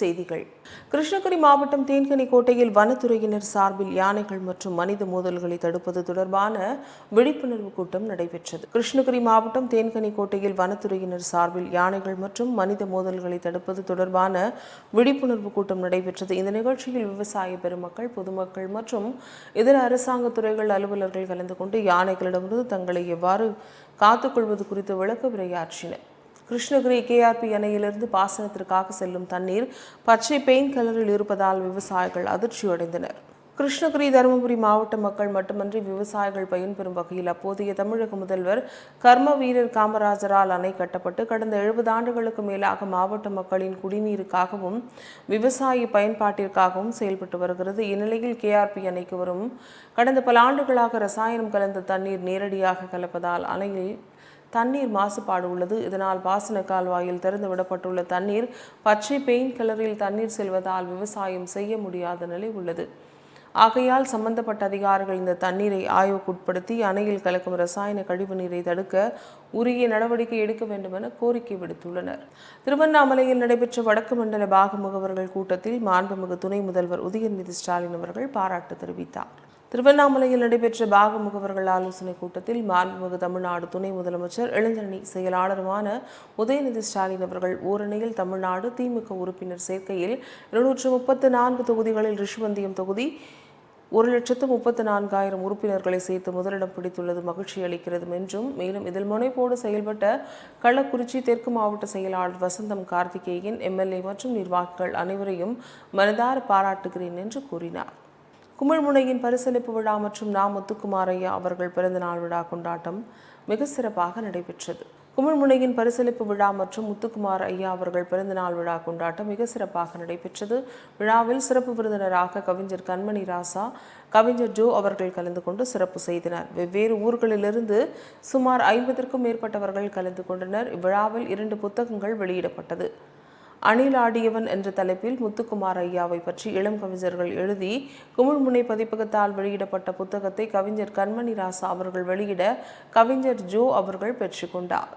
செய்திகள். கிருஷ்ணகிரி மாவட்டம் தேன்கனி கோட்டையில் வனத்துறையினர் சார்பில் யானைகள் மற்றும் மனித மோதல்களை தடுப்பது தொடர்பான விழிப்புணர்வு கூட்டம் நடைபெற்றது. கிருஷ்ணகிரி மாவட்டம் தேன்கனி கோட்டையில் வனத்துறையினர் சார்பில் யானைகள் மற்றும் மனித மோதல்களை தடுப்பது தொடர்பான விழிப்புணர்வு கூட்டம் நடைபெற்றது. இந்த நிகழ்ச்சியில் விவசாய பெருமக்கள் பொதுமக்கள் மற்றும் இதர அரசாங்க துறைகள் அலுவலர்கள் கலந்து கொண்டு யானைகளிடமிருந்து தங்களை எவ்வாறு காத்துக்கொள்வது குறித்து விளக்க உரையாற்றினர். கிருஷ்ணகிரி கேஆர்பி அணையிலிருந்து பாசனத்திற்காக செல்லும் தண்ணீர் பச்சை பெயின் கலரில் இருப்பதால் விவசாயிகள் அதிர்ச்சியடைந்தனர். கிருஷ்ணகிரி தருமபுரி மாவட்ட மக்கள் மட்டுமன்றி விவசாயிகள் பயன்பெறும் வகையில் அப்போதைய தமிழக முதல்வர் கர்ம வீரர் காமராஜரால் அணை கட்டப்பட்டு கடந்த எழுபது ஆண்டுகளுக்கு மேலாக மாவட்ட மக்களின் குடிநீருக்காகவும் விவசாய பயன்பாட்டிற்காகவும் செயல்பட்டு வருகிறது. இந்நிலையில் கேஆர்பி அணைக்கு வரும் கடந்த பல ஆண்டுகளாக ரசாயனம் கலந்த தண்ணீர் நேரடியாக கலப்பதால் அணையில் தண்ணீர் மாசுபாடு உள்ளது. இதனால் பாசன கால்வாயில் திறந்து விடப்பட்டுள்ள தண்ணீர் பச்சை பெயிண்ட் கலரில் தண்ணீர் செல்வதால் விவசாயம் செய்ய முடியாத நிலை உள்ளது. ஆகையால் சம்பந்தப்பட்ட அதிகாரிகள் இந்த தண்ணீரை ஆய்வுக்குட்படுத்தி அணையில் கலக்கும் ரசாயன கழிவு நீரை தடுக்க உரிய நடவடிக்கை எடுக்க வேண்டும் என கோரிக்கை விடுத்துள்ளனர். திருவண்ணாமலையில் நடைபெற்ற வடக்கு மண்டல பாக முகவர்கள் கூட்டத்தில் மாண்புமிகு துணை முதல்வர் உதயநிதி ஸ்டாலின் அவர்கள் பாராட்டு தெரிவித்தார். திருவண்ணாமலையில் நடைபெற்ற பாக முகவர்கள் ஆலோசனைக் கூட்டத்தில் மாண்புமிகு தமிழ்நாடு துணை முதலமைச்சர் இளைஞரணி செயலாளருமான உதயநிதி ஸ்டாலின் அவர்கள் ஓரணியில் தமிழ்நாடு திமுக உறுப்பினர் சேர்க்கையில் இருநூற்று முப்பத்து நான்கு தொகுதிகளில் ரிஷுவந்தியம் தொகுதி ஒரு லட்சத்து முப்பத்து நான்காயிரம் உறுப்பினர்களை சேர்த்து முதலிடம் பிடித்துள்ளது மகிழ்ச்சி அளிக்கிறது என்றும் மேலும் இதில் முனைப்போடு செயல்பட்ட கள்ளக்குறிச்சி தெற்கு மாவட்ட செயலாளர் வசந்தம் கார்த்திகேயன் எம்எல்ஏ மற்றும் நிர்வாகிகள் அனைவரையும் மனதார பாராட்டுகிறேன் என்று கூறினார். குமிழ்முனையின் பரிசளிப்பு விழா மற்றும் நா முத்துக்குமாரையா அவர்கள் பிறந்தநாள் விழா கொண்டாட்டம் மிக சிறப்பாக நடைபெற்றது. குமிழ்முனையின் பரிசளிப்பு விழா மற்றும் முத்துக்குமார் ஐயா அவர்கள் பிறந்தநாள் விழா கொண்டாட்டம் மிக சிறப்பாக நடைபெற்றது. விழாவில் சிறப்பு விருந்தினராக கவிஞர் கண்மணி ராசா கவிஞர் ஜோ அவர்கள் கலந்து கொண்டு சிறப்பு செய்தனர். வெவ்வேறு ஊர்களிலிருந்து சுமார் ஐம்பதற்கும் மேற்பட்டவர்கள் கலந்து கொண்டனர். இவ்விழாவில் இரண்டு புத்தகங்கள் வெளியிடப்பட்டது. அணில் ஆடியவன் என்ற தலைப்பில் முத்துக்குமார் ஐயாவை பற்றி இளம் கவிஞர்கள் எழுதி குமிழ்முனை பதிப்பகத்தால் வெளியிடப்பட்ட புத்தகத்தை கவிஞர் கண்மணி ராசா அவர்கள் வெளியிட கவிஞர் ஜோ அவர்கள் பெற்றுக்கொண்டார்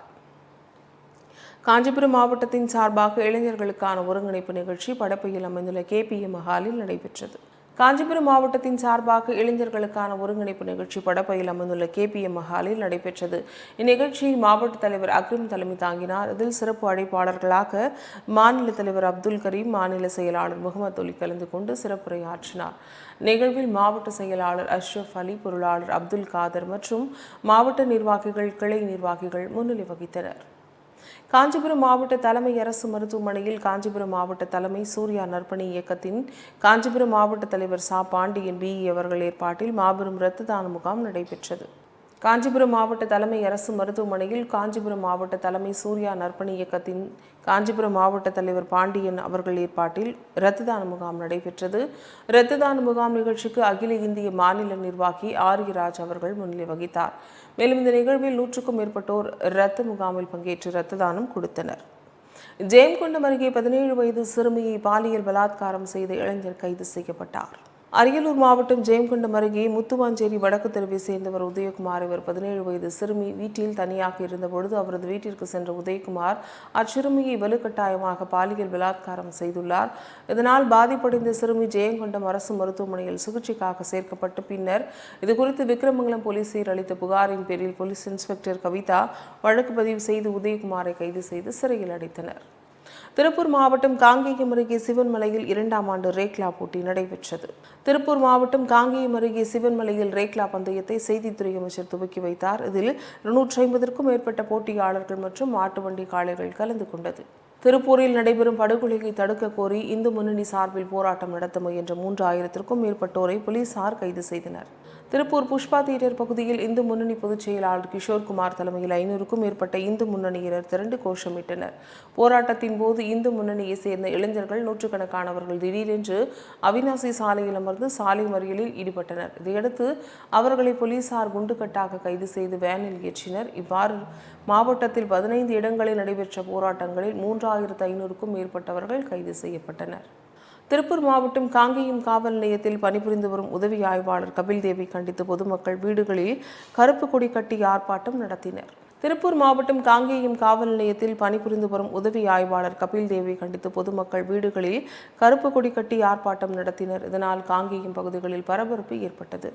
காஞ்சிபுரம் மாவட்டத்தின் சார்பாக இளைஞர்களுக்கான ஒருங்கிணைப்பு நிகழ்ச்சி படப்பையில் அமைந்துள்ள கேபிஎம் மஹாலில் நடைபெற்றது. காஞ்சிபுரம் மாவட்டத்தின் சார்பாக இளைஞர்களுக்கான ஒருங்கிணைப்பு நிகழ்ச்சி படப்பையில் அமைந்துள்ள கேபிஎம் மஹாலில் நடைபெற்றது. இந்நிகழ்ச்சியை மாவட்ட தலைவர் அக்ரம் தலைமை தாங்கினார். இதில் சிறப்பு அழைப்பாளர்களாக மாநில தலைவர் அப்துல் கரீம் மாநில செயலாளர் முகமது அலி கலந்து கொண்டு சிறப்புரையாற்றினார். நிகழ்வில் மாவட்ட செயலாளர் அஷ்ரஃப் அலி பொருளாளர் அப்துல் காதர் மற்றும் மாவட்ட நிர்வாகிகள் கிளை நிர்வாகிகள் முன்னிலை வகித்தனர். காஞ்சிபுரம் மாவட்ட தலைமை அரசு மருத்துவமனையில் காஞ்சிபுரம் மாவட்ட தலைமை சூர்யா நற்பணி இயக்கத்தின் காஞ்சிபுரம் மாவட்ட தலைவர் சா. பாண்டியன் பிஇ அவர்கள் ஏற்பாட்டில் மாபெரும் இரத்த தான முகாம் நடைபெற்றது. காஞ்சிபுரம் மாவட்ட தலைமை அரசு மருத்துவமனையில் காஞ்சிபுரம் மாவட்ட தலைமை சூர்யா நற்பணி இயக்கத்தின் காஞ்சிபுரம் மாவட்ட தலைவர் பாண்டியன் அவர்கள் ஏற்பாட்டில் இரத்த தான முகாம் நடைபெற்றது. இரத்த தான முகாம் நிகழ்ச்சிக்கு அகில இந்திய மாநில நிர்வாகி ஆரியராஜ் அவர்கள் முன்னிலை வகித்தார். மேலும் இந்த நிகழ்வில் நூற்றுக்கும் மேற்பட்டோர் இரத்த முகாமில் பங்கேற்று இரத்த தானம் கொடுத்தனர். ஜெயம்கொண்டம் அருகே பதினேழு வயது சிறுமியை பாலியல் பலாத்காரம் செய்த இளைஞர் கைது செய்யப்பட்டார். அரியலூர் மாவட்டம் ஜெயம்கொண்டம் அருகே முத்துவாஞ்சேரி வடக்கு தெருவை சேர்ந்தவர் உதயகுமார். இவர் பதினேழு வயது. சிறுமி வீட்டில் தனியாக இருந்தபொழுது அவரது வீட்டிற்கு சென்ற உதயகுமார் அச்சிறுமியை வலுக்கட்டாயமாக பாலியல் பலாத்காரம் செய்துள்ளார். இதனால் பாதிப்படைந்த சிறுமி ஜெயங்கொண்டம் அரசு மருத்துவமனையில் சிகிச்சைக்காக சேர்க்கப்பட்டு பின்னர் இதுகுறித்து விக்ரமங்கலம் போலீசில் அளித்த புகாரின் பேரில் போலீஸ் இன்ஸ்பெக்டர் கவிதா வழக்கு பதிவு செய்து உதயகுமாரை கைது செய்து சிறையில் அடைத்தனர். திருப்பூர் மாவட்டம் காங்கேயம் அருகே சிவன்மலையில் இரண்டாம் ஆண்டு ரேக்லா போட்டி நடைபெற்றது. திருப்பூர் மாவட்டம் காங்கேயம் அருகே சிவன்மலையில் ரேக்லா பந்தயத்தை செய்தித்துறை அமைச்சர் துவக்கி வைத்தார். இதில் இருநூற்றி ஐம்பதற்கும் மேற்பட்ட போட்டியாளர்கள் மற்றும் மாட்டு வண்டி காளைகள் கலந்து கொண்டது. திருப்பூரில் நடைபெறும் படுகொலையை தடுக்க கோரி இந்து முன்னணி சார்பில் போராட்டம் நடத்த முயன்ற மூன்று ஆயிரத்திற்கும் மேற்பட்டோரை போலீசார் கைது செய்தனர். திருப்பூர் புஷ்பா தியேட்டர் பகுதியில் இந்து முன்னணி பொதுச் செயலாளர் கிஷோர்குமார் தலைமையில் ஐநூறுக்கும் மேற்பட்ட இந்து முன்னணியினர் திரண்டு கோஷமிட்டனர். போராட்டத்தின் போது இந்து முன்னணியை சேர்ந்த இளைஞர்கள் நூற்றுக்கணக்கானவர்கள் திடீரென்று அவினாசி சாலையில் அமர்ந்து சாலை மறியலில் ஈடுபட்டனர். இதையடுத்து அவர்களை போலீசார் குண்டுகட்டாக கைது செய்து வேனில் ஏற்றினர். இவ்வாறு மாவட்டத்தில் பதினைந்து இடங்களில் நடைபெற்ற போராட்டங்களில் மூன்றாயிரத்து ஐநூறுக்கும் மேற்பட்டவர்கள் கைது செய்யப்பட்டனர். திருப்பூர் மாவட்டம் காங்கேயம் காவல் நிலையத்தில் பணிபுரிந்து வரும் உதவி ஆய்வாளர் கபில் தேவி கண்டித்து பொதுமக்கள் வீடுகளில் கருப்பு கொடி கட்டி ஆர்ப்பாட்டம் நடத்தினர். திருப்பூர் மாவட்டம் காங்கேயம் காவல் நிலையத்தில் பணிபுரிந்து வரும் உதவி ஆய்வாளர் கபில் தேவை கண்டித்து பொதுமக்கள் வீடுகளில் கருப்பு கொடி கட்டி ஆர்ப்பாட்டம் நடத்தினர். இதனால் காங்கேயம் பகுதிகளில் பரபரப்பு ஏற்பட்டது.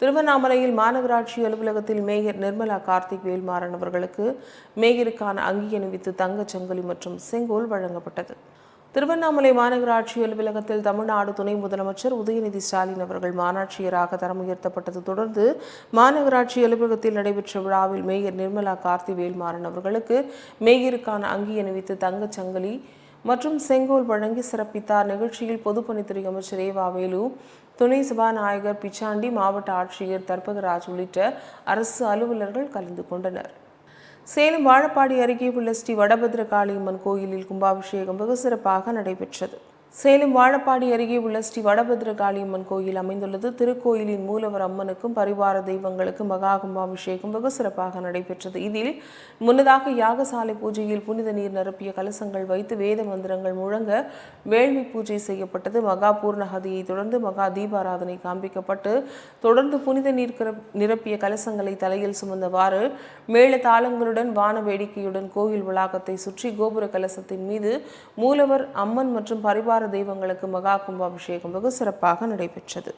திருவண்ணாமலையில் மாநகராட்சி அலுவலகத்தில் மேயர் நிர்மலா கார்த்திக் வேல்மாறன் அவர்களுக்கு மேயருக்கான அங்கி அணிவித்து தங்கச் சங்கிலி மற்றும் செங்கோல் வழங்கப்பட்டது. திருவண்ணாமலை மாநகராட்சி அலுவலகத்தில் தமிழ்நாடு துணை முதலமைச்சர் உதயநிதி ஸ்டாலின் அவர்கள் மாநாட்சியராக தரம் உயர்த்தப்பட்டது தொடர்ந்து மாநகராட்சி அலுவலகத்தில் நடைபெற்ற விழாவில் மேயர் நிர்மலா கார்த்தி வேல்மாறன் அவர்களுக்கு மேயருக்கான அங்கி அணிவித்து தங்கச் சங்கிலி மற்றும் செங்கோல் வழங்கி சிறப்பித்தார். நிகழ்ச்சியில் பொதுப்பணித்துறை அமைச்சர் ஏவா வேலு துணை சபாநாயகர் பிச்சாண்டி மாவட்ட ஆட்சியர் தர்பகராஜ் உள்ளிட்ட அரசு அலுவலர்கள் கலந்து கொண்டனர். சேலம் வாழப்பாடி அருகே உள்ள ஸ்ரீ வடபத்ர காளியம்மன் கோயிலில் கும்பாபிஷேகம் வெகு சிறப்பாக நடைபெற்றது. சேலம் வாழப்பாடி அருகே உள்ள ஸ்ரீ வடபத்ர காளியம்மன் கோயில் அமைந்துள்ளது. திருக்கோயிலின் மூலவர் அம்மனுக்கும் பரிவார தெய்வங்களுக்கும் மகா கும்பாபிஷேகம் வெகு சிறப்பாக நடைபெற்றது. இதில் முன்னதாக யாகசாலை பூஜையில் புனித நீர் நிரப்பிய கலசங்கள் வைத்து வேத மந்திரங்கள் முழங்க வேள்வி பூஜை செய்யப்பட்டது. மகா பூர்ணஹதியை தொடர்ந்து மகா தீபாராதனை காண்பிக்கப்பட்டு தொடர்ந்து புனித நீர் கிர- நிரப்பிய கலசங்களை தலையில் சுமந்தவாறு மேள தாளங்களுடன் வான வேடிக்கையுடன் கோயில் வளாகத்தை சுற்றி கோபுர கலசத்தின் மீது மூலவர் அம்மன் மற்றும் பரிவார தெய்வங்களுக்கு மகா கும்பாபிஷேகம் வெகு சிறப்பாக நடைபெற்றது.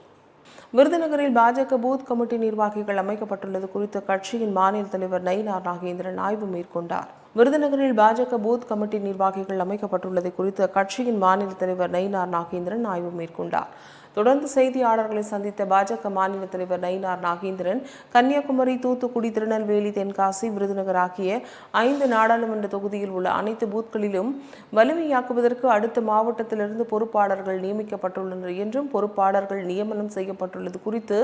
விருதுநகரில் பாஜக பூத் கமிட்டி நிர்வாகிகள் அமைக்கப்பட்டுள்ளது குறித்து கட்சியின் மாநில தலைவர் நயினார் நாகேந்திரன் ஆய்வு மேற்கொண்டார். விருதுநகரில் பாஜக பூத் கமிட்டி நிர்வாகிகள் அமைக்கப்பட்டுள்ளது குறித்து அக்கட்சியின் மாநில தலைவர் நயினார் நாகேந்திரன் ஆய்வு மேற்கொண்டார். தொடர்ந்து செய்தியாளர்களை சந்தித்த பாஜக மாநில தலைவர் நயினார் நாகேந்திரன் கன்னியாகுமரி தூத்துக்குடி திருநெல்வேலி தென்காசி விருதுநகர் ஆகிய ஐந்து நாடாளுமன்ற தொகுதியில் உள்ள அனைத்து பூத்களிலும் வலிமையாக்குவதற்கு அடுத்த மாவட்டத்திலிருந்து பொறுப்பாளர்கள் நியமிக்கப்பட்டுள்ளனர் என்றும் பொறுப்பாளர்கள் நியமனம் செய்யப்பட்டுள்ளது குறித்து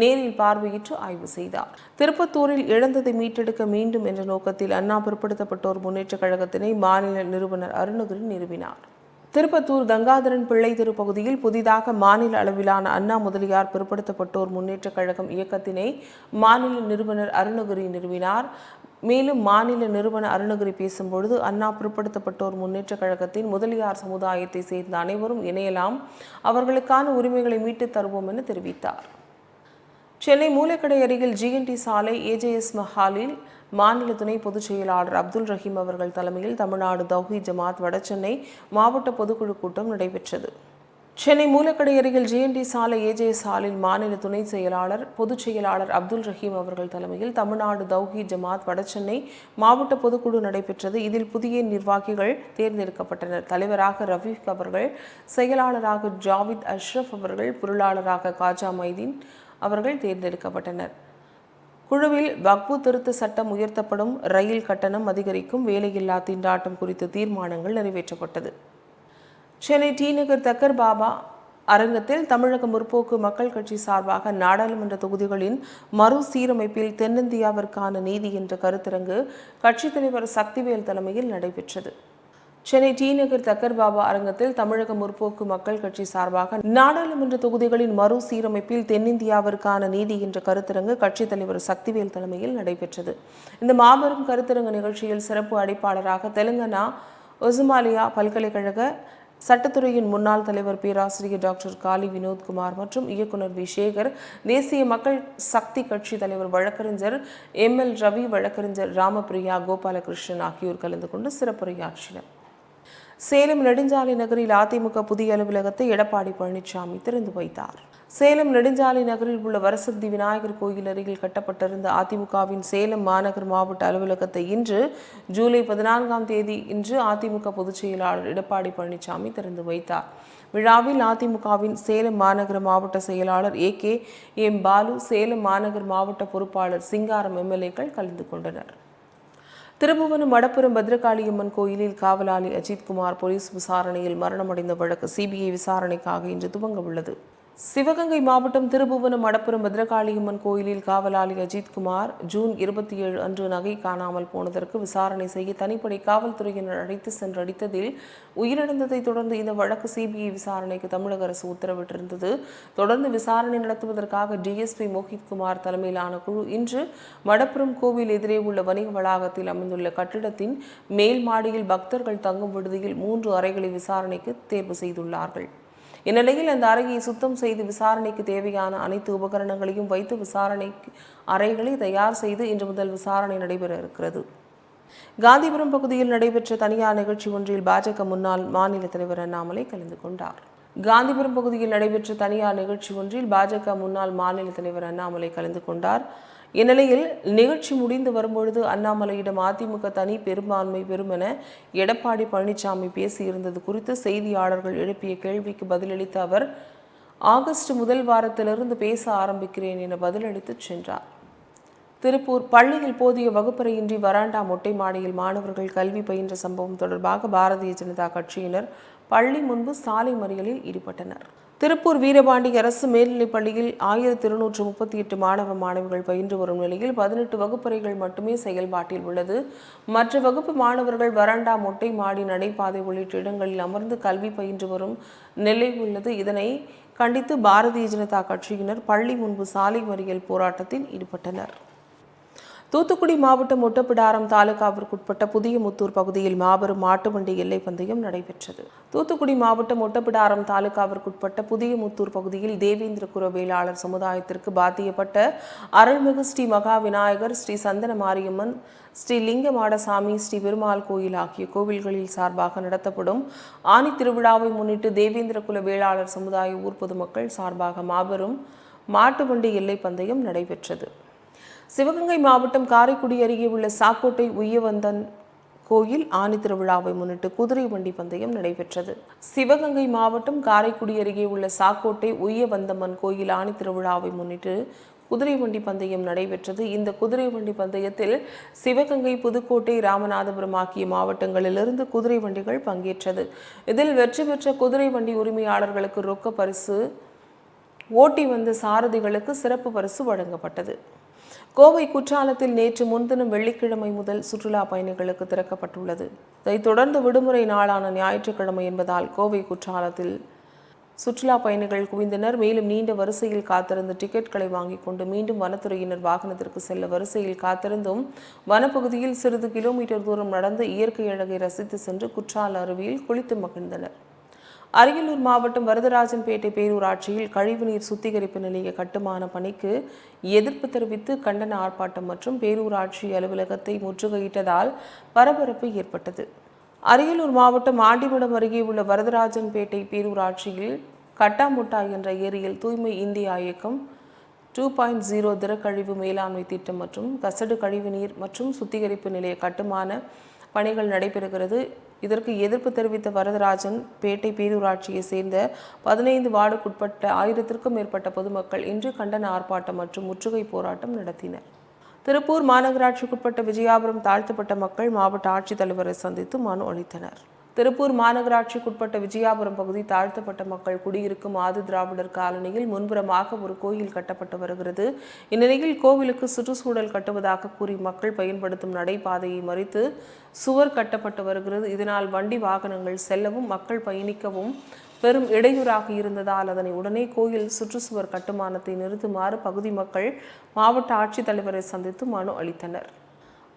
நேரில் பார்வையிட்டு ஆய்வு செய்தார். திருப்பத்தூரில் இழந்ததை மீட்டெடுக்க மீண்டும் என்ற நோக்கத்தில் அண்ணா பிற்படுத்தப்பட்டோர் முன்னேற்றக் கழகத்தினை மாநில நிறுவனர் அருணகிரி நிறுவினார். திருப்பத்தூர் கங்காதரன் பிள்ளை திருப்பகுதியில் புதிதாக மாநில அளவிலான அண்ணா முதலியார் பிற்படுத்தப்பட்டோர் முன்னேற்றக் கழகம் இயக்கத்தினை மாநில நிறுவனர் அருணகிரி நிறுவினார். மேலும் மாநில நிறுவன அருணகிரி பேசும்பொழுது அண்ணா பிற்படுத்தப்பட்டோர் முன்னேற்றக் கழகத்தின் முதலியார் சமுதாயத்தை சேர்ந்த அனைவரும் இணையலாம். அவர்களுக்கான உரிமைகளை மீட்டுத் தருவோம் என தெரிவித்தார். சென்னை மூலக்கடை அருகில் ஜிஎன்டி சாலை ஏஜேஎஸ் மஹாலில் மாநில துணை பொதுச் செயலாளர் அப்துல் ரஹீம் அவர்கள் தலைமையில் தமிழ்நாடு தௌஹி ஜமாத் வடசென்னை மாவட்ட பொதுக்குழு கூட்டம் நடைபெற்றது. சென்னை மூலக்கடை அருகில் ஜிஎன்டி சாலை ஏஜே சாலில் மாநில துணை செயலாளர் பொதுச் செயலாளர் அப்துல் ரஹீம் அவர்கள் தலைமையில் தமிழ்நாடு தௌஹி ஜமாத் வடசென்னை மாவட்ட பொதுக்குழு நடைபெற்றது. இதில் புதிய நிர்வாகிகள் தேர்ந்தெடுக்கப்பட்டனர். தலைவராக ரஃபீக் அவர்கள் செயலாளராக ஜாவித் அஷ்ரஃப் அவர்கள் பொருளாளராக காஜா மைதீன் அவர்கள் தேர்ந்தெடுக்கப்பட்டனர். குழுவில் வக்பு திருத்த சட்டம் உயர்த்தப்படும் ரயில் கட்டணம் அதிகரிக்கும் வேலையில்லா திண்டாட்டம் குறித்த தீர்மானங்கள் நிறைவேற்றப்பட்டது. சென்னை டி நகர் தக்கர் பாபா அரங்கத்தில் தமிழக முற்போக்கு மக்கள் கட்சி சார்பாக நாடாளுமன்ற தொகுதிகளின் மறுசீரமைப்பில் தென்னிந்தியாவிற்கான நீதி என்ற கருத்தரங்கு கட்சித் தலைவர் சக்திவேல் தலைமையில் நடைபெற்றது. சென்னை டி நகர் தக்கர் பாபா அரங்கத்தில் தமிழக முற்போக்கு மக்கள் கட்சி சார்பாக நாடாளுமன்ற தொகுதிகளின் மறு சீரமைப்பில் தென்னிந்தியாவிற்கான நீதி என்ற கருத்தரங்கு கட்சித் தலைவர் சக்திவேல் தலைமையில் நடைபெற்றது. இந்த மாபெரும் கருத்தரங்கு நிகழ்ச்சியில் சிறப்பு அடைப்பாளராக தெலுங்கானா ஒசுமாலியா பல்கலைக்கழக சட்டத்துறையின் முன்னாள் தலைவர் பேராசிரியர் டாக்டர் காளி வினோத்குமார் மற்றும் இயக்குனர் வி சேகர் தேசிய மக்கள் சக்தி கட்சி தலைவர் வழக்கறிஞர் எம் எல் ரவி வழக்கறிஞர் ராமபிரியா கோபாலகிருஷ்ணன் ஆகியோர் கலந்து கொண்டு சிறப்புரையாற்றினர். சேலம் நெடுஞ்சாலை நகரில் அதிமுக புதிய அலுவலகத்தை எடப்பாடி பழனிசாமி திறந்து வைத்தார். சேலம் நெடுஞ்சாலை நகரில் உள்ள வரசக்தி விநாயகர் கோயில் அருகில் கட்டப்பட்டிருந்த அதிமுகவின் சேலம் மாநகர் மாவட்ட அலுவலகத்தை இன்று ஜூலை பதினான்காம் தேதி இன்று அதிமுக பொதுச் செயலாளர் எடப்பாடி பழனிசாமி திறந்து வைத்தார். விழாவில் அதிமுகவின் சேலம் மாநகர மாவட்ட செயலாளர் A K M Balu Salem மாநகர் மாவட்ட பொறுப்பாளர் சிங்காரம் எம்எல்ஏக்கள் கலந்து கொண்டனர். திருபுவனம் மடப்புரம் பத்ரகாளியம்மன் கோயிலில் காவலாளி அஜித்குமார் போலீஸ் விசாரணையில் மரணமடைந்த வழக்கு சிபிஐ விசாரணைக்காக இன்று துவங்க உள்ளது. சிவகங்கை மாவட்டம் திருபுவனம் மடப்புரம் பத்ரகாளியம்மன் கோயிலில் காவலாளி அஜித்குமார் ஜூன் இருபத்தி ஏழு அன்று நகை காணாமல் போனதற்கு விசாரணை செய்ய தனிப்படை காவல்துறையினர் அழைத்து சென்றடித்ததில் உயிரிழந்ததை தொடர்ந்து இந்த வழக்கு சிபிஐ விசாரணைக்கு தமிழக அரசு உத்தரவிட்டிருந்தது. தொடர்ந்து விசாரணை நடத்துவதற்காக டிஎஸ்பி மோஹித்குமார் தலைமையிலான குழு இன்று மடப்புரம் கோவில் எதிரே உள்ள வணிக வளாகத்தில் அமைந்துள்ள கட்டிடத்தின் மேல் மாடியில் பக்தர்கள் தங்கும் விடுதியில் மூன்று அறைகளை விசாரணைக்கு தேர்வு செய்துள்ளார்கள். இந்நிலையில் அந்த அறையை சுத்தம் செய்து விசாரணைக்கு தேவையான அனைத்து உபகரணங்களையும் வைத்து விசாரணை அறைகளை தயார் செய்து இன்று முதல் விசாரணை நடைபெற இருக்கிறது. காந்திபுரம் பகுதியில் நடைபெற்ற தனியார் நிகழ்ச்சி ஒன்றில் பாஜக முன்னாள் மாநில தலைவர் அண்ணாமலை கலந்து கொண்டார். காந்திபுரம் பகுதியில் நடைபெற்ற தனியார் நிகழ்ச்சி ஒன்றில் பாஜக முன்னாள் மாநில தலைவர் அண்ணாமலை கலந்து கொண்டார். இந்நிலையில் நிகழ்ச்சி முடிந்து வரும்பொழுது அண்ணாமலையிடம் அதிமுக தனி பெரும்பான்மை பெறும் என எடப்பாடி பழனிசாமி பேசியிருந்தது குறித்து செய்தியாளர்கள் எழுப்பிய கேள்விக்கு பதிலளித்த அவர் ஆகஸ்ட் முதல் வாரத்திலிருந்து பேச ஆரம்பிக்கிறேன் என பதிலளித்து சென்றார். திருப்பூர் பள்ளியில் போதிய வகுப்பறையின்றி வராண்டா மொட்டை மாடியில் மாணவர்கள் கல்வி பயின்ற சம்பவம் தொடர்பாக பாரதிய ஜனதா கட்சியினர் பள்ளி முன்பு சாலை மறியலில் ஈடுபட்டனர். திருப்பூர் வீரபாண்டி அரசு மேல்நிலைப் பள்ளியில் ஆயிரத்தி இருநூற்று முப்பத்தி எட்டு மாணவ மாணவிகள் பயின்று வரும் நிலையில் பதினெட்டு வகுப்பறைகள் மட்டுமே செயல்பாட்டில் உள்ளது. மற்ற வகுப்பு மாணவர்கள் வராண்டா மொட்டை மாடி நடைபாதை உள்ளிட்ட இடங்களில் அமர்ந்து கல்வி பயின்று வரும் நிலை உள்ளது. இதனை கண்டித்து பாரதிய ஜனதா கட்சியினர் பள்ளி முன்பு சாலை மறியல் போராட்டத்தில் ஈடுபட்டனர். தூத்துக்குடி மாவட்டம் ஒட்டப்பிடாரம் தாலுகாவிற்குட்பட்ட புதிய முத்தூர் பகுதியில் மாபெரும் மாட்டு வண்டி எல்லை பந்தயம் நடைபெற்றது. தூத்துக்குடி மாவட்டம் ஒட்டப்பிடாரம் தாலுகாவிற்குட்பட்ட புதிய முத்தூர் பகுதியில் தேவேந்திர குல வேளாளர் சமுதாயத்திற்கு பாத்தியப்பட்ட அருள்மிகு ஸ்ரீ மகா விநாயகர் ஸ்ரீ சந்தன மாரியம்மன் ஸ்ரீ லிங்கமாடசாமி ஸ்ரீ பெருமாள் கோயில் ஆகிய கோவில்களில் சார்பாக நடத்தப்படும் ஆனி திருவிழாவை முன்னிட்டு தேவேந்திர குல வேளாளர் சமுதாய ஊர் பொதுமக்கள் சார்பாக மாபெரும் மாட்டு வண்டி எல்லை பந்தயம் நடைபெற்றது. சிவகங்கை மாவட்டம் காரைக்குடி அருகே உள்ள சாக்கோட்டை உய்யவந்தன் கோயில் ஆணி திருவிழாவை முன்னிட்டு குதிரை வண்டி பந்தயம் நடைபெற்றது. சிவகங்கை மாவட்டம் காரைக்குடி அருகே உள்ள சாக்கோட்டை உய்யவந்தம்மன் கோயில் ஆணி திருவிழாவை முன்னிட்டு குதிரை வண்டி பந்தயம் நடைபெற்றது. இந்த குதிரை வண்டி பந்தயத்தில் சிவகங்கை புதுக்கோட்டை ராமநாதபுரம் ஆகிய மாவட்டங்களிலிருந்து குதிரை வண்டிகள் பங்கேற்றது. இதில் வெற்றி பெற்ற குதிரை வண்டி உரிமையாளர்களுக்கு ரொக்க பரிசு ஓட்டி வந்த சாரதிகளுக்கு சிறப்பு பரிசு வழங்கப்பட்டது. கோவை குற்றாலத்தில் நேற்று முன்தினம் வெள்ளிக்கிழமை முதல் சுற்றுலா பயணிகளுக்கு திறக்கப்பட்டுள்ளது. இதைத் தொடர்ந்து விடுமுறை நாளான ஞாயிற்றுக்கிழமை என்பதால் கோவை குற்றாலத்தில் சுற்றுலா பயணிகள் குவிந்தனர். மேலும் நீண்ட வரிசையில் காத்திருந்து டிக்கெட்களை வாங்கிக் கொண்டு மீண்டும் வனத்துறையினர் வாகனத்திற்கு செல்ல வரிசையில் காத்திருந்தும் வனப்பகுதியில் சிறிது கிலோமீட்டர் தூரம் நடந்து இயற்கை அழகை ரசித்து சென்று குற்றால அருவியில் குளித்து மகிழ்ந்தனர். அரியலூர் மாவட்டம் வரதராஜன்பேட்டை பேரூராட்சியில் கழிவுநீர் சுத்திகரிப்பு நிலைய கட்டுமான பணிக்கு எதிர்ப்பு தெரிவித்து கண்டன ஆர்ப்பாட்டம் மற்றும் பேரூராட்சி அலுவலகத்தை முற்றுகையிட்டதால் பரபரப்பு ஏற்பட்டது. அரியலூர் மாவட்டம் ஆண்டிமடம் அருகே உள்ள வரதராஜன்பேட்டை பேரூராட்சியில் கட்டாமுட்டா என்ற ஏரியில் தூய்மை இந்தியா இயக்கம் டூ பாயிண்ட் ஜீரோ திறக்கழிவு மேலாண்மை திட்டம் மற்றும் கசடு கழிவுநீர் மற்றும் சுத்திகரிப்பு நிலைய கட்டுமான பணிகள் நடைபெறுகிறது. இதற்கு எதிர்ப்பு தெரிவித்த வரதராஜன் பேட்டை பேரூராட்சியை சேர்ந்த பதினைந்து வார்டுக்குட்பட்ட ஆயிரத்திற்கும் மேற்பட்ட பொதுமக்கள் இன்று கண்டன ஆர்ப்பாட்டம் மற்றும் முற்றுகை போராட்டம் நடத்தினர். திருப்பூர் மாநகராட்சிக்குட்பட்ட விஜயாபுரம் தாழ்த்தப்பட்ட மக்கள் மாவட்ட ஆட்சித்தலைவரை சந்தித்து மனு அளித்தனர். திருப்பூர் மாநகராட்சிக்குட்பட்ட விஜயாபுரம் பகுதி தாழ்த்தப்பட்ட மக்கள் குடியிருக்கும் ஆதி திராவிடர் காலனியில் முன்புறமாக ஒரு கோயில் கட்டப்பட்டு வருகிறது. இந்நிலையில் கோவிலுக்கு சுற்றுச்சூழல் கட்டுவதாக கூறி மக்கள் பயன்படுத்தும் நடைபாதையை மறித்து சுவர் கட்டப்பட்டு வருகிறது. இதனால் வண்டி வாகனங்கள் செல்லவும் மக்கள் பயணிக்கவும் பெரும் இடையூறாக இருந்ததால் அதனை உடனே கோயில் சுற்றுச்சுவர் கட்டுமானத்தை நிறுத்துமாறு பகுதி மக்கள் மாவட்ட ஆட்சித்தலைவரை சந்தித்து மனு அளித்தனர்.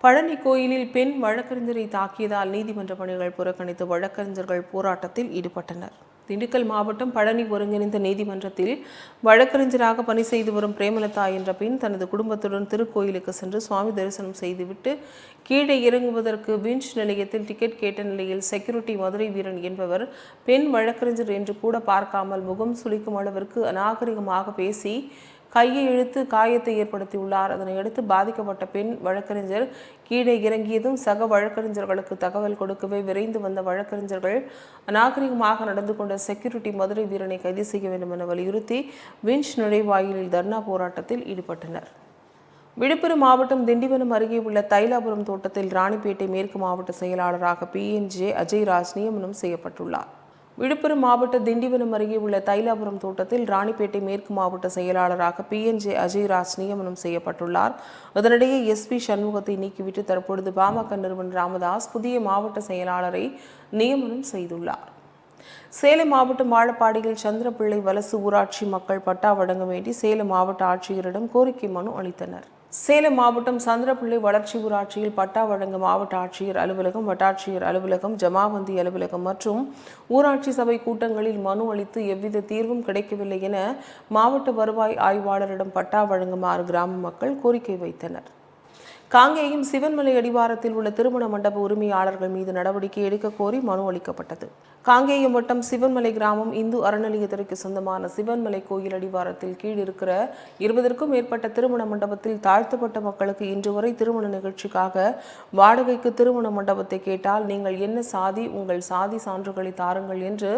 பழனி கோயிலில் பெண் வழக்கறிஞரை தாக்கியதால் நீதிமன்ற பணிகள் புறக்கணித்து வழக்கறிஞர்கள் போராட்டத்தில் ஈடுபட்டனர். திண்டுக்கல் மாவட்டம் பழனி ஒருங்கிணைந்த நீதிமன்றத்தில் வழக்கறிஞராக பணி செய்து வரும் பிரேமலதா என்ற பெண் தனது குடும்பத்துடன் திருக்கோயிலுக்கு சென்று சுவாமி தரிசனம் செய்துவிட்டு கீழே இறங்குவதற்கு விஞ்ச் நிலையத்தில் டிக்கெட் கேட்ட நிலையில் செக்யூரிட்டி மதுரை வீரன் என்பவர் பெண் வழக்கறிஞர் என்று கூட பார்க்காமல் முகம் சுளிக்கும் அளவிற்கு அநாகரிகமாக பேசி கையை இழுத்து காயத்தை ஏற்படுத்தியுள்ளார். அதனையடுத்து பாதிக்கப்பட்ட பெண் வழக்கறிஞர் கீழே இறங்கியதும் சக வழக்கறிஞர்களுக்கு தகவல் கொடுக்கவே விரைந்து வந்த வழக்கறிஞர்கள் அநாகரிகமாக நடந்து கொண்ட செக்யூரிட்டி மதுரை வீரனை கைது செய்ய வேண்டும் என வலியுறுத்தி விஞ்ச் நுழைவாயிலில் தர்ணா போராட்டத்தில் ஈடுபட்டனர். விழுப்புரம் மாவட்டம் திண்டிவனம் அருகே உள்ள தைலாபுரம் தோட்டத்தில் ராணிப்பேட்டை மேற்கு மாவட்ட செயலாளராக பிஎன்ஜே அஜய்ராஜ் நியமனம் செய்யப்பட்டுள்ளார். விழுப்புரம் மாவட்ட திண்டிவனம் அருகே உள்ள தைலாபுரம் தோட்டத்தில் ராணிப்பேட்டை மேற்கு மாவட்ட செயலாளராக பிஎன்ஜே அஜய்ராஜ் நியமனம் செய்யப்பட்டுள்ளார். இதனிடையே எஸ்பி சண்முகத்தை நீக்கிவிட்டு தற்பொழுது பாமக நிறுவன் ராமதாஸ் புதிய மாவட்ட செயலாளரை நியமனம் செய்துள்ளார். சேலம் மாவட்டம் வாழப்பாடியில் சந்திரபிள்ளை வலசு ஊராட்சி மக்கள் பட்டா வழங்க வேண்டி சேலம் மாவட்ட ஆட்சியரிடம் கோரிக்கை மனு அளித்தனர். சேலம் மாவட்டம் சந்திரப்பிள்ளை வளர்ச்சி ஊராட்சியில் பட்டா வழங்க மாவட்ட ஆட்சியர் அலுவலகம் வட்டாட்சியர் அலுவலகம் ஜமாவந்தி அலுவலகம் மற்றும் ஊராட்சி சபை கூட்டங்களில் மனு அளித்து எவ்வித தீர்வும் கிடைக்கவில்லை என மாவட்ட வருவாய் ஆய்வாளரிடம் பட்டா வழங்குமாறு கிராம மக்கள் கோரிக்கை வைத்தனர். காங்கேயம் சிவன்மலை அடிவாரத்தில் உள்ள திருமண மண்டப உரிமையாளர்கள் மீது நடவடிக்கை எடுக்க கோரி மனு அளிக்கப்பட்டது. காங்கேயம் வட்டம் சிவன்மலை கிராமம் இந்து அறநிலையத்திற்கு சொந்தமான சிவன்மலை கோயில் அடிவாரத்தில் கீழ் இருக்கிற இருபதற்கும் மேற்பட்ட திருமண மண்டபத்தில் தாழ்த்தப்பட்ட மக்களுக்கு இன்று வரை திருமண நிகழ்ச்சிக்காக வாடகைக்கு திருமண மண்டபத்தை கேட்டால் நீங்கள் என்ன சாதி உங்கள் சாதி சான்றுகளை தாருங்கள் என்று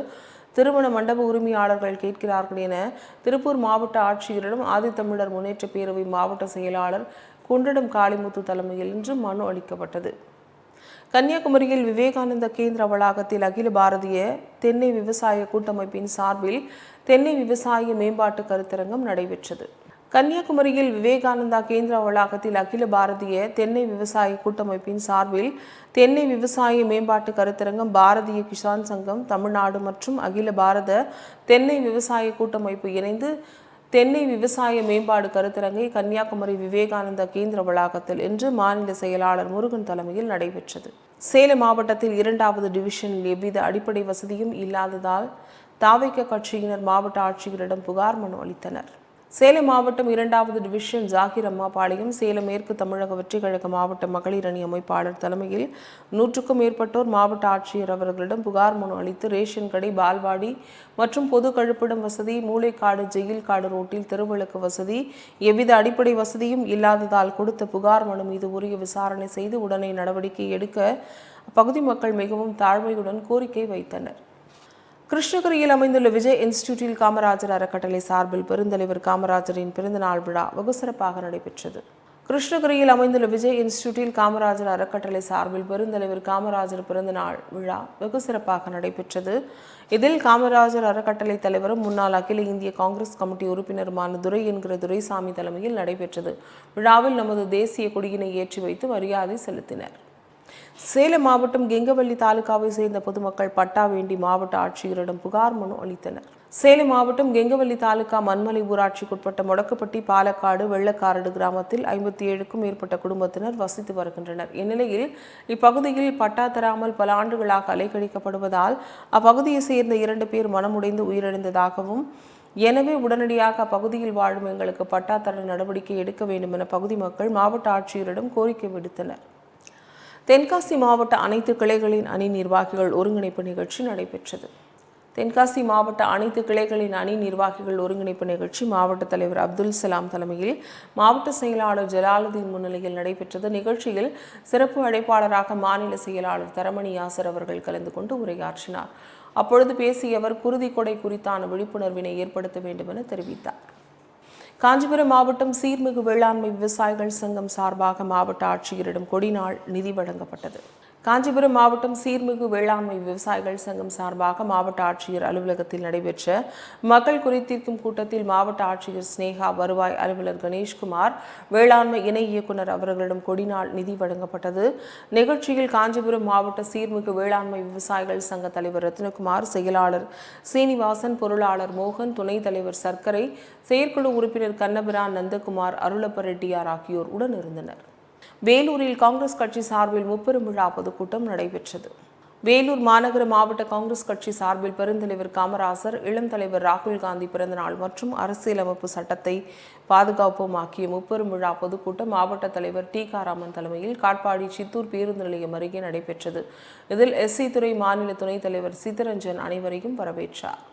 திருமண மண்டப உரிமையாளர்கள் கேட்கிறார்கள் என திருப்பூர் மாவட்ட ஆட்சியரிடம் ஆதித்தமிழர் முன்னேற்ற பேரவை மாவட்ட செயலாளர் குன்றடம் காளிமுத்து தலைமையில் இன்று மனு அளிக்கப்பட்டது. கன்னியாகுமரியில் விவேகானந்த கேந்திர வளாகத்தில் அகில பாரதிய தென்னை விவசாய கூட்டமைப்பின் சார்பில் தென்னை விவசாய மேம்பாட்டு கருத்தரங்கம் நடைபெற்றது. கன்னியாகுமரியில் விவேகானந்தா கேந்திர வளாகத்தில் அகில பாரதிய தென்னை விவசாய கூட்டமைப்பின் சார்பில் தென்னை விவசாய மேம்பாட்டு கருத்தரங்கம் பாரதிய கிசான் சங்கம் தமிழ்நாடு மற்றும் அகில பாரத தென்னை விவசாய கூட்டமைப்பு இணைந்து தென்னை விவசாய மேம்பாடு கருத்தரங்கை கன்னியாகுமரி விவேகானந்தா கேந்திர வளாகத்தில் இன்று மாநில செயலாளர் முருகன் தலைமையில் நடைபெற்றது. சேலம் மாவட்டத்தில் இரண்டாவது டிவிஷனில் எவ்வித அடிப்படை வசதியும் இல்லாததால் தாவைக்க கட்சியினர் மாவட்ட ஆட்சியரிடம் புகார் மனு அளித்தனர். சேலம் மாவட்டம் இரண்டாவது டிவிஷன் ஜாகிர் அம்மாபாளையம் சேலம் மேற்கு தமிழக வெற்றி கழக மாவட்ட மகளிர் அணி அமைப்பாளர் தலைமையில் நூற்றுக்கும் மேற்பட்டோர் மாவட்ட ஆட்சியர் அவர்களிடம் புகார் மனு அளித்து ரேஷன் கடை பால்வாடி மற்றும் பொது கழிப்பிடம் வசதி மூளைக்காடு ஜெயில் காடு ரோட்டில் தெருவிளக்கு வசதி எவ்வித அடிப்படை வசதியும் இல்லாததால் கொடுத்த புகார் மனு மீது உரிய விசாரணை செய்து உடனே நடவடிக்கை எடுக்க அப்பகுதி மக்கள் மிகவும் தாழ்மையுடன் கோரிக்கை வைத்தனர். கிருஷ்ணகிரியில் அமைந்துள்ள விஜய் இன்ஸ்டிடியூட்டில் காமராஜர் அறக்கட்டளை சார்பில் பெருந்தலைவர் காமராஜரின் பிறந்தநாள் விழா வெகு சிறப்பாக நடைபெற்றது. கிருஷ்ணகிரியில் அமைந்துள்ள விஜய் இன்ஸ்டிடியூட்டில் காமராஜர் அறக்கட்டளை சார்பில் பெருந்தலைவர் காமராஜர் பிறந்தநாள் விழா வெகு சிறப்பாக நடைபெற்றது. இதில் காமராஜர் அறக்கட்டளை தலைவரும் முன்னாள் அகில இந்திய காங்கிரஸ் கமிட்டி உறுப்பினருமான துரை என்கிற துரைசாமி தலைமையில் நடைபெற்றது. விழாவில் நமது தேசிய கொடியினை ஏற்றி வைத்து மரியாதை செலுத்தினர். சேலம் மாவட்டம் கெங்கவல்லி தாலுகாவை சேர்ந்த பொதுமக்கள் பட்டா வேண்டி மாவட்ட ஆட்சியரிடம் புகார் மனு அளித்தனர். சேலம் மாவட்டம் கெங்கவல்லி தாலுகா மண்மலை ஊராட்சிக்குட்பட்ட முடக்கப்பட்டி பாலக்காடு வெள்ளக்காரடு கிராமத்தில் ஐம்பத்தி ஏழுக்கும் மேற்பட்ட குடும்பத்தினர் வசித்து வருகின்றனர். இந்நிலையில் இப்பகுதியில் பட்டா தராமல் பல ஆண்டுகளாக அலைக்கழிக்கப்படுவதால் அப்பகுதியை சேர்ந்த இரண்டு பேர் மனமுடைந்து உயிரிழந்ததாகவும் எனவே உடனடியாக அப்பகுதியில் வாழும் எங்களுக்கு பட்டா தர நடவடிக்கை எடுக்க வேண்டும் என பகுதி மக்கள் மாவட்ட ஆட்சியரிடம் கோரிக்கை விடுத்தனர். தென்காசி மாவட்ட அனைத்து கிளைகளின் அணி நிர்வாகிகள் ஒருங்கிணைப்பு நிகழ்ச்சி நடைபெற்றது. தென்காசி மாவட்ட அனைத்து கிளைகளின் அணி நிர்வாகிகள் ஒருங்கிணைப்பு நிகழ்ச்சி மாவட்ட தலைவர் அப்துல் சலாம் தலைமையில் மாவட்ட செயலாளர் ஜலாலுதீன் முன்னிலையில் நடைபெற்றது. நிகழ்ச்சியில் சிறப்பு அழைப்பாளராக மாநில செயலாளர் தரமணி யாசர் அவர்கள் கலந்து கொண்டு உரையாற்றினார். அப்பொழுது பேசிய அவர் குருதி கொடை குறித்தான விழிப்புணர்வினை ஏற்படுத்த வேண்டும் என தெரிவித்தார். காஞ்சிபுரம் மாவட்டம் சீர்மிகு வேளாண்மை விவசாயிகள் சங்கம் சார்பாக மாவட்ட ஆட்சியரிடம் கொடிநாள் நிதி வழங்கப்பட்டது. காஞ்சிபுரம் மாவட்டம் சீர்மிகு வேளாண்மை விவசாயிகள் சங்கம் சார்பாக மாவட்ட ஆட்சியர் அலுவலகத்தில் நடைபெற்ற மக்கள் குறித்தீர்க்கும் கூட்டத்தில் மாவட்ட ஆட்சியர் ஸ்னேகா வருவாய் அலுவலர் கணேஷ்குமார் வேளாண்மை இணை இயக்குனர் அவர்களிடம் கொடிநாள் நிதி வழங்கப்பட்டது. நிகழ்ச்சியில் காஞ்சிபுரம் மாவட்ட சீர்மிகு வேளாண்மை விவசாயிகள் சங்க தலைவர் ரத்னகுமார் செயலாளர் சீனிவாசன் பொருளாளர் மோகன் துணைத் தலைவர் சர்க்கரை செயற்குழு உறுப்பினர் கண்ணபிரான் நந்தகுமார் அருளப்ப ரெட்டியார் ஆகியோர் உடன் இருந்தனர் வேலூரில் காங்கிரஸ் கட்சி சார்பில் முப்பெரும் விழா பொதுக்கூட்டம் நடைபெற்றது. வேலூர் மாநகர மாவட்ட காங்கிரஸ் கட்சி சார்பில் பெருந்தலைவர் காமராசர் இளம் தலைவர் ராகுல் காந்தி பிறந்தநாள் மற்றும் அரசியலமைப்பு சட்டத்தை பாதுகாப்போம் ஆக்கிய முப்பெரும் விழா பொதுக்கூட்டம் மாவட்ட தலைவர் டி. காராமன் தலைமையில் காட்பாடி சித்தூர் பேருந்து நிலையம் அருகே நடைபெற்றது. இதில் எஸ்சி துறை மாநில துணைத் தலைவர் சித்தரஞ்சன் அனைவரையும் வரவேற்றார்.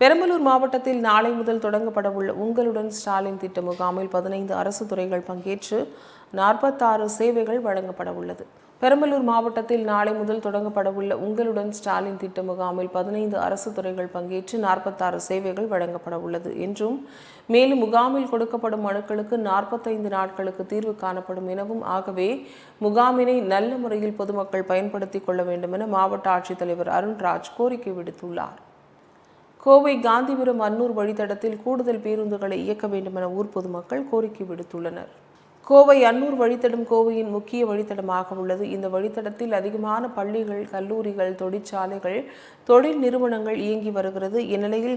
பெரம்பலூர் மாவட்டத்தில் நாளை முதல் தொடங்கப்படவுள்ள உங்களுடன் ஸ்டாலின் திட்ட முகாமில் பதினைந்து அரசு துறைகள் பங்கேற்று நாற்பத்தாறு சேவைகள் வழங்கப்பட உள்ளது. பெரம்பலூர் மாவட்டத்தில் நாளை முதல் தொடங்கப்படவுள்ள உங்களுடன் ஸ்டாலின் திட்ட முகாமில் பதினைந்து அரசு துறைகள் பங்கேற்று நாற்பத்தாறு சேவைகள் வழங்கப்பட உள்ளது என்றும் மேலும் முகாமில் கொடுக்கப்படும் மனுக்களுக்கு நாற்பத்தைந்து நாட்களுக்கு தீர்வு காணப்படும் எனவும் ஆகவே முகாமினை நல்ல முறையில் பொதுமக்கள் பயன்படுத்திக் கொள்ள வேண்டும் என மாவட்ட ஆட்சித்தலைவர் அருண்ராஜ் கோரிக்கை விடுத்துள்ளார். கோவை காந்திபுரம் அன்னூர் வழித்தடத்தில் கூடுதல் பேருந்துகளை இயக்க வேண்டும் என ஊர் பொதுமக்கள் கோரிக்கை விடுத்துள்ளனர். கோவை அன்னூர் வழித்தடம் கோவையின் முக்கிய வழித்தடமாக உள்ளது. இந்த வழித்தடத்தில் அதிகமான பள்ளிகள் கல்லூரிகள் தொழிற்சாலைகள் தொழில் நிறுவனங்கள் இயங்கி வருகிறது. இந்நிலையில்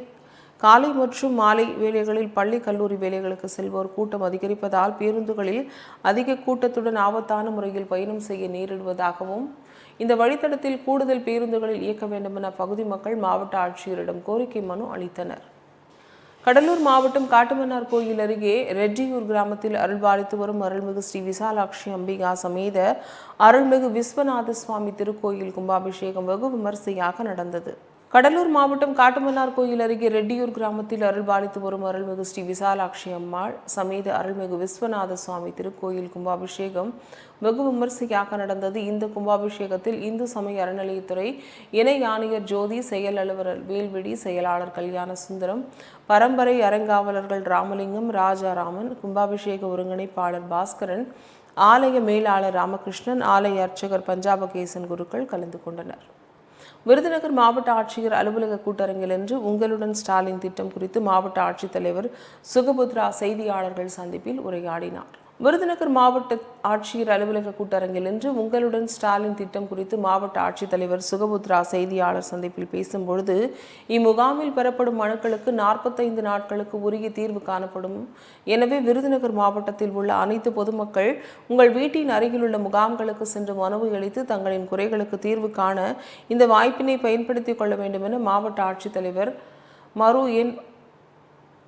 காலை மற்றும் மாலை வேலைகளில் பள்ளி கல்லூரி வேலைகளுக்கு செல்வோர் கூட்டம் அதிகரிப்பதால் பேருந்துகளில் அதிக கூட்டத்துடன் ஆபத்தான முறையில் பயணம் செய்ய நேரிடுவதாகவும் இந்த வழித்தடத்தில் கூடுதல் பேருந்துகளில் இயக்க வேண்டுமென பகுதி மக்கள் மாவட்ட ஆட்சியரிடம் கோரிக்கை மனு அளித்தனர். கடலூர் மாவட்டம் காட்டுமன்னார் கோயில் அருகே ரெட்டியூர் கிராமத்தில் அருள்பாலித்து வரும் அருள்மிகு ஸ்ரீ விசாலாட்சி அம்பிகா சமேத அருள்மிகு விஸ்வநாத சுவாமி திருக்கோயில் கும்பாபிஷேகம் வெகு விமரிசையாக நடந்தது. கடலூர் மாவட்டம் காட்டுமன்னார் கோயில் அருகே ரெட்டியூர் கிராமத்தில் அருள்பாலித்து வரும் அருள்மிகு ஸ்ரீ விசாலாட்சி அம்மாள் சமேத அருள்மிகு விஸ்வநாத சுவாமி திருக்கோயில் கும்பாபிஷேகம். வெகு விமர்சையாக நடந்தது இந்த கும்பாபிஷேகத்தில் இந்து சமய அறநிலையத்துறை இணை ஆணையர் ஜோதி செயல் அலுவலர் வேல்விடி செயலாளர் கல்யாண சுந்தரம் பரம்பரை அறங்காவலர்கள் ராமலிங்கம் ராஜாராமன் கும்பாபிஷேக ஒருங்கிணைப்பாளர் பாஸ்கரன் ஆலய மேலாளர் ராமகிருஷ்ணன் ஆலய அர்ச்சகர் பஞ்சாபகேசன் குருக்கள் கலந்து கொண்டனர். விருதுநகர் மாவட்ட ஆட்சியர் அலுவலக கூட்டரங்கில் இன்று உங்களுடன் ஸ்டாலின் திட்டம் குறித்து மாவட்ட ஆட்சித்தலைவர் சுகபுத்ரா செய்தியாளர்கள் சந்திப்பில் உரையாடினார். விருதுநகர் மாவட்ட ஆட்சியர் அலுவலக கூட்டரங்கில் இன்று உங்களுடன் ஸ்டாலின் திட்டம் குறித்து மாவட்ட ஆட்சித்தலைவர் சுகபுத்ரா செய்தியாளர் சந்திப்பில் பேசும்பொழுது இம்முகாமில் பெறப்படும் மனுக்களுக்கு நாற்பத்தைந்து நாட்களுக்கு உரிய தீர்வு காணப்படும். எனவே விருதுநகர் மாவட்டத்தில் உள்ள அனைத்து பொதுமக்கள் உங்கள் வீட்டின் அருகிலுள்ள முகாம்களுக்கு சென்று மனுவை அளித்து தங்களின் குறைகளுக்கு தீர்வு காண இந்த வாய்ப்பினை பயன்படுத்திக் கொள்ள வேண்டும் என மாவட்ட ஆட்சித்தலைவர் மரு என்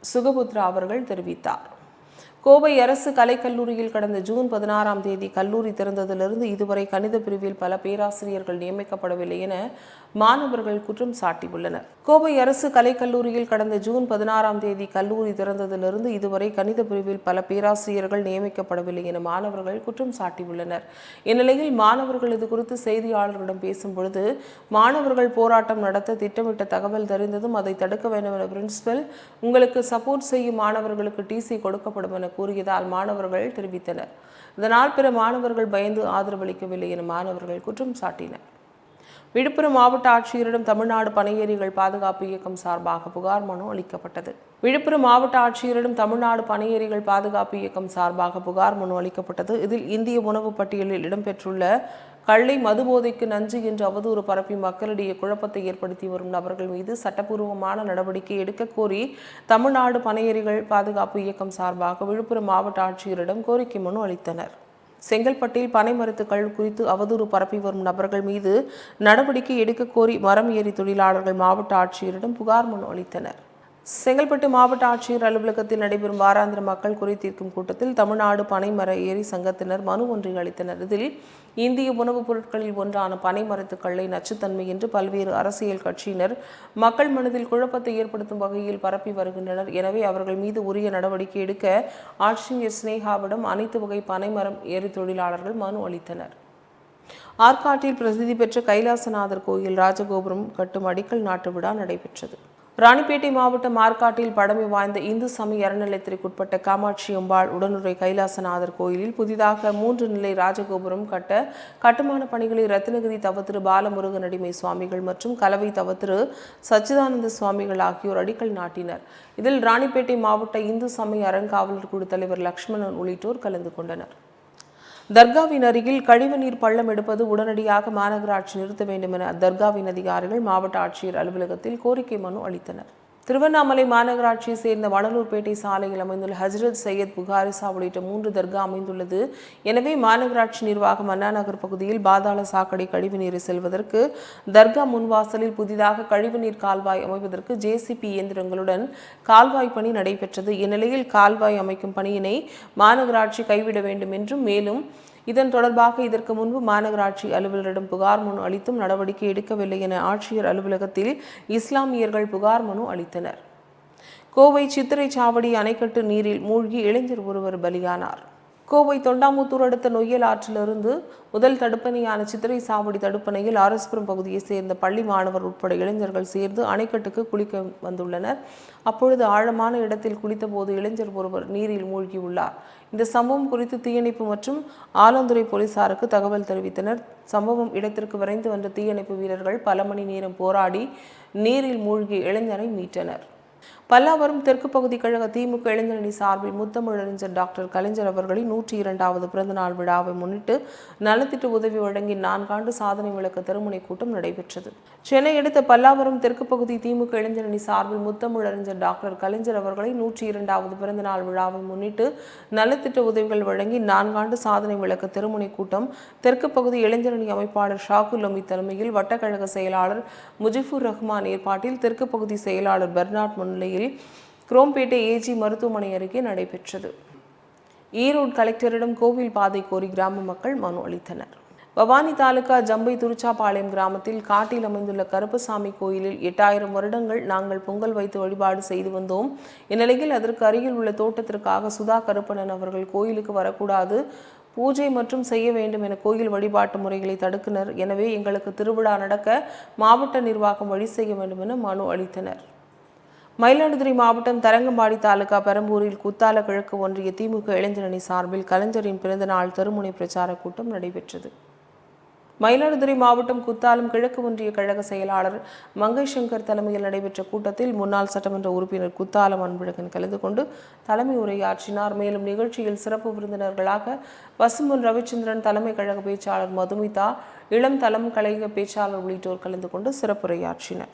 சுகபுத்ரா அவர்கள் தெரிவித்தார். கோவை அரசு கலைக்கல்லூரியில் கடந்த ஜூன் பதினாறாம் தேதி கல்லூரி திறந்ததிலிருந்து இதுவரை கணித பிரிவில் பல பேராசிரியர்கள் நியமிக்கப்படவில்லை என மாணவர்கள் குற்றம் சாட்டியுள்ளனர். கோவை அரசு கலைக்கல்லூரியில் கடந்த ஜூன் பதினாறாம் தேதி கல்லூரி திறந்ததிலிருந்து இதுவரை கணித பிரிவில் பல பேராசிரியர்கள் நியமிக்கப்படவில்லை என மாணவர்கள் குற்றம் சாட்டியுள்ளனர். இந்நிலையில் மாணவர்கள் இது குறித்து செய்தியாளர்களிடம் பேசும்பொழுது மாணவர்கள் போராட்டம் நடத்த திட்டமிட்ட தகவல் தெரிந்ததும் அதை தடுக்க வேண்டும் என பிரின்சிபல் உங்களுக்கு சப்போர்ட் செய்யும் மாணவர்களுக்கு டிசி கொடுக்கப்படும் என கூறியதால் மாணவர்கள் தெரிவித்தனர். இதனால் பிற மாணவர்கள் பயந்து ஆதரவளிக்கவில்லை என மாணவர்கள் குற்றம் சாட்டினர். விழுப்புரம் மாவட்ட ஆட்சியரிடம் தமிழ்நாடு பனையேறிகள் பாதுகாப்பு இயக்கம் சார்பாக புகார் மனு அளிக்கப்பட்டது. விழுப்புரம் மாவட்ட ஆட்சியரிடம் தமிழ்நாடு பனையேறிகள் பாதுகாப்பு இயக்கம் சார்பாக புகார் மனு அளிக்கப்பட்டது. இதில் இந்திய உணவு பட்டியலில் இடம்பெற்றுள்ள கள்ளை மதுபோதைக்கு நஞ்சு என்று அவதூறு பரப்பி மக்களிடையே குழப்பத்தை ஏற்படுத்தி வரும் நபர்கள் மீது சட்டப்பூர்வமான நடவடிக்கை எடுக்க கோரி தமிழ்நாடு பனையேறிகள் பாதுகாப்பு இயக்கம் சார்பாக விழுப்புரம் மாவட்ட ஆட்சியரிடம் கோரிக்கை மனு அளித்தனர். செங்கல்பட்டில் பனை மரத்துக்கள் குறித்து அவதூறு பரப்பி வரும் நபர்கள் மீது நடவடிக்கை எடுக்க கோரி மரம் ஏறி தொழிலாளர்கள் மாவட்ட ஆட்சியரிடம் புகார் மனு அளித்தனர். செங்கல்பட்டு மாவட்ட ஆட்சியர் அலுவலகத்தில் நடைபெறும் வாராந்திர மக்கள் குறை தீர்க்கும் கூட்டத்தில் தமிழ்நாடு பனைமர ஏரி சங்கத்தினர் மனு ஒன்றை அளித்தனர். இதில் இந்திய உணவுப் பொருட்களில் ஒன்றான பனை மரத்துக்களை நச்சுத்தன்மை என்று பல்வேறு அரசியல் கட்சியினர் மக்கள் மனதில் குழப்பத்தை ஏற்படுத்தும் வகையில் பரப்பி வருகின்றனர். எனவே அவர்கள் மீது உரிய நடவடிக்கை எடுக்க ஆட்சியர் ஸ்னேகாவிடம் அனைத்து வகை பனைமரம் ஏரி தொழிலாளர்கள் மனு அளித்தனர். ஆற்காட்டில் பிரசித்தி பெற்ற கைலாசநாதர் கோயில் ராஜகோபுரம் கட்டும் அடிக்கல் நாட்டு விழா நடைபெற்றது. ராணிப்பேட்டை மாவட்டம் மார்க்காட்டில் பழமை வாய்ந்த இந்து சமய அறநிலையத்திற்குட்பட்ட காமாட்சி அம்பாள் உடனுரை கைலாசநாதர் கோயிலில் புதிதாக மூன்று நிலை ராஜகோபுரம் கட்ட கட்டுமான பணிகளை ரத்னகிரி தவத்திரு பாலமுருகன் அடிமை சுவாமிகள் மற்றும் கலவை தவத்திரு சச்சிதானந்த சுவாமிகள் ஆகியோர் அடிக்கல் நாட்டினர். இதில் ராணிப்பேட்டை மாவட்ட இந்து சமய அறங்காவலர் குழு தலைவர் லக்ஷ்மணன் உள்ளிட்டோர் கலந்து கொண்டனர். தர்காவின் அருகில் கழிவுநீர் பள்ளம் எடுப்பது உடனடியாக மாநகராட்சி நிறுத்த வேண்டும் என தர்காவின் அதிகாரிகள் மாவட்ட ஆட்சியர் அலுவலகத்தில் கோரிக்கை மனு அளித்தனர். திருவண்ணாமலை மாநகராட்சியை சேர்ந்த வடலூர்பேட்டை சாலையில் அமைந்துள்ள ஹஜ்ரத் சையத் புகாரிசா உள்ளிட்ட மூன்று தர்கா அமைந்துள்ளது. எனவே மாநகராட்சி நிர்வாகம் அண்ணா நகர் பகுதியில் பாதாள சாக்கடை கழிவுநீரை செல்வதற்கு தர்கா முன்வாசலில் புதிதாக கழிவுநீர் கால்வாய் அமைவதற்கு ஜேசிபி இயந்திரங்களுடன் கால்வாய் பணி நடைபெற்றது. இந்நிலையில் கால்வாய் அமைக்கும் பணியினை மாநகராட்சி கைவிட வேண்டும் என்றும் மேலும் இதன் தொடர்பாக இதற்கு முன்பு மாநகராட்சி அலுவலரிடம் புகார் மனு அளித்தும் நடவடிக்கை எடுக்கவில்லை என ஆட்சியர் அலுவலகத்தில் இஸ்லாமியர்கள் புகார் மனு அளித்தனர். கோவை சித்திரை சாவடி அணைக்கட்டு நீரில் மூழ்கி இளைஞர் ஒருவர் பலியானார். கோவை தொண்டாமுத்தூர் அடுத்த நொய்யல் ஆற்றிலிருந்து முதல் தடுப்பணையான சித்திரை சாவடி தடுப்பணையில் ஆர்எஸ்புரம் பகுதியை சேர்ந்த பள்ளி மாணவர் உட்பட இளைஞர்கள் சேர்ந்து அணைக்கட்டுக்கு குளிக்க வந்துள்ளனர். அப்பொழுது ஆழமான இடத்தில் குளித்தபோது இளைஞர் ஒருவர் நீரில் மூழ்கியுள்ளார். இந்த சம்பவம் குறித்து தீயணைப்பு மற்றும் ஆலந்துறை போலீசாருக்கு தகவல் தெரிவித்தனர். சம்பவம் இடத்திற்கு விரைந்து வந்த தீயணைப்பு வீரர்கள் பல மணி நேரம் போராடி நீரில் மூழ்கி இளைஞரை மீட்டனர். பல்லாவரம் தெற்கு பகுதி கழக திமுக இளைஞரணி சார்பில் முத்தமிழறிஞர் டாக்டர் கலைஞர் அவர்களின் நூற்றி இரண்டாவது பிறந்தநாள் விழாவை முன்னிட்டு நலத்திட்ட உதவி வழங்கி நான்காண்டு சாதனை விளக்க திருமுனை கூட்டம் நடைபெற்றது. சென்னை அடுத்த பல்லாவரம் தெற்கு பகுதி திமுக இளைஞரணி சார்பில் முத்தமிழறிஞர் டாக்டர் கலைஞர் அவர்களை நூற்றி இரண்டாவது பிறந்தநாள் விழாவை முன்னிட்டு நலத்திட்ட உதவிகள் வழங்கி நான்காண்டு சாதனை விளக்க திருமுனை கூட்டம் தெற்கு பகுதி இளைஞரணி அமைப்பாளர் ஷாகுல் அமி தலைமையில் வட்டக்கழக செயலாளர் முஜிபுர் ரஹ்மான் ஏற்பாட்டில் தெற்கு பகுதி செயலாளர் பெர்னாட் முன்னிலையில் குரோம்பேட்டை ஏஜி மருத்துவமனை அருகே நடைபெற்றது. ஈரோடு கலெக்டரிடம் கோவில் பாதை கோரி கிராம மக்கள் மனு அளித்தனர். பவானி தாலுகா ஜம்பை துருச்சாபாளையம் கிராமத்தில் காட்டில் அமைந்துள்ள கருப்பசாமி கோயிலில் எட்டாயிரம் வருடங்கள் நாங்கள் பொங்கல் வைத்து வழிபாடு செய்து வந்தோம். இந்நிலையில் அதற்கு அருகில் உள்ள தோட்டத்திற்காக சுதா கருப்பணன் அவர்கள் கோயிலுக்கு வரக்கூடாது பூஜை மற்றும் செய்ய வேண்டும் என கோயில் வழிபாட்டு முறைகளை தடுக்கினர். எனவே எங்களுக்கு திருவிழா நடக்க மாவட்ட நிர்வாகம் வழி செய்ய வேண்டும் என மனு அளித்தனர். மயிலாடுதுறை மாவட்டம் தரங்கம்பாடி தாலுகா பெரம்பூரில் குத்தால கிழக்கு ஒன்றிய திமுக இளைஞரணி சார்பில் கலைஞரின் பிறந்தநாள் தருமுனை பிரச்சார கூட்டம் நடைபெற்றது. மயிலாடுதுறை மாவட்டம் குத்தாலம் கிழக்கு ஒன்றிய கழக செயலாளர் மங்கை சங்கர் தலைமையில் நடைபெற்ற கூட்டத்தில் முன்னாள் சட்டமன்ற உறுப்பினர் குத்தாலம் அன்பழகன் கலந்து கொண்டு தலைமை உரையாற்றினார். மேலும் நிகழ்ச்சியில் சிறப்பு விருந்தினர்களாக பசும்பொன் ரவிச்சந்திரன் தலைமை கழக பேச்சாளர் மதுமிதா இளம் தலம் கலைஞர் பேச்சாளர் உள்ளிட்டோர் கலந்து கொண்டு சிறப்புரையாற்றினர்.